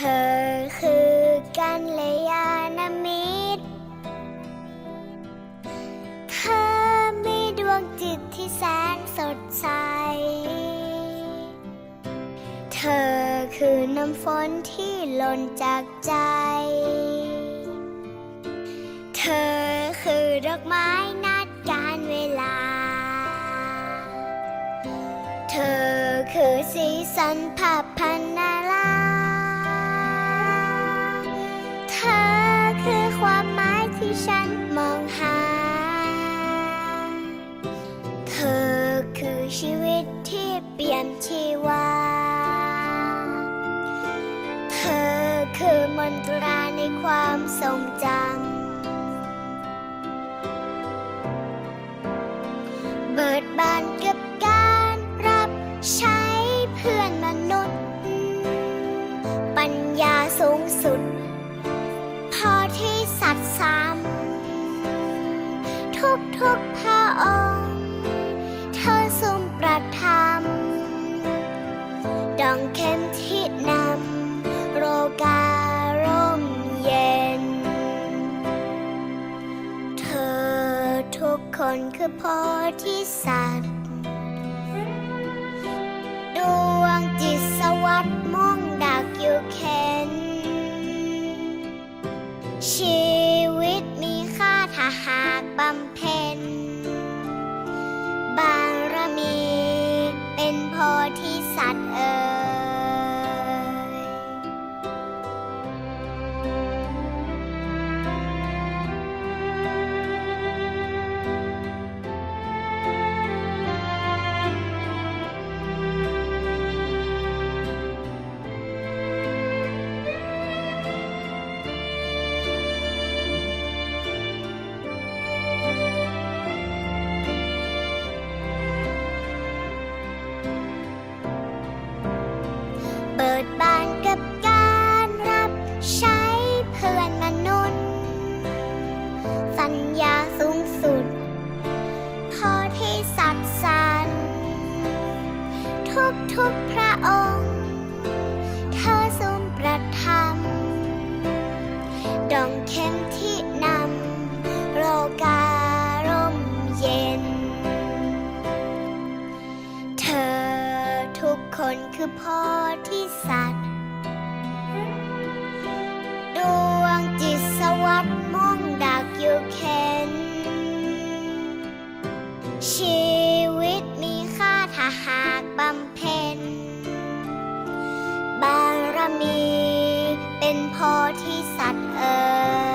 ธอคือกันแลยาณมิตร เธอมีดวงจิตที่แสนสดใส เธอคือน้ำฝนที่หล่นจากใจ เธอคือดอกไม้นัดการเวลา เธอคือสีสันผับพันนารา ฉันมองหา เธอคือชีวิตที่เปลี่ยนชีวา เธอคือมนตราในความทรงจำ เบิดบานกับการรับใช้เพื่อนมนุษย์ ปัญญาสูงสุด ทุกพระองค์ เธอทรงประทานดังเข็มที่นำโรการ่มเย็น เธอทุกคนคือโพธิสัตว์ดวงจิตสวัสดิ์มุ่งดักอยู่เข็นชีวิตมีค่าถ้าหากบำเพ็ญ องค์ เธอทรงประทำดองเข็มที่นำโลการ่มเย็น เธอทุกคนคือพ่อที่สัตว์ ดวงจิตสวัสดิ์มุ่งดักอยู่เข็น ชีวิตมีค่าถ้าหากบำเพ็ญ มี เป็นพอที่สัตว์เอ่ย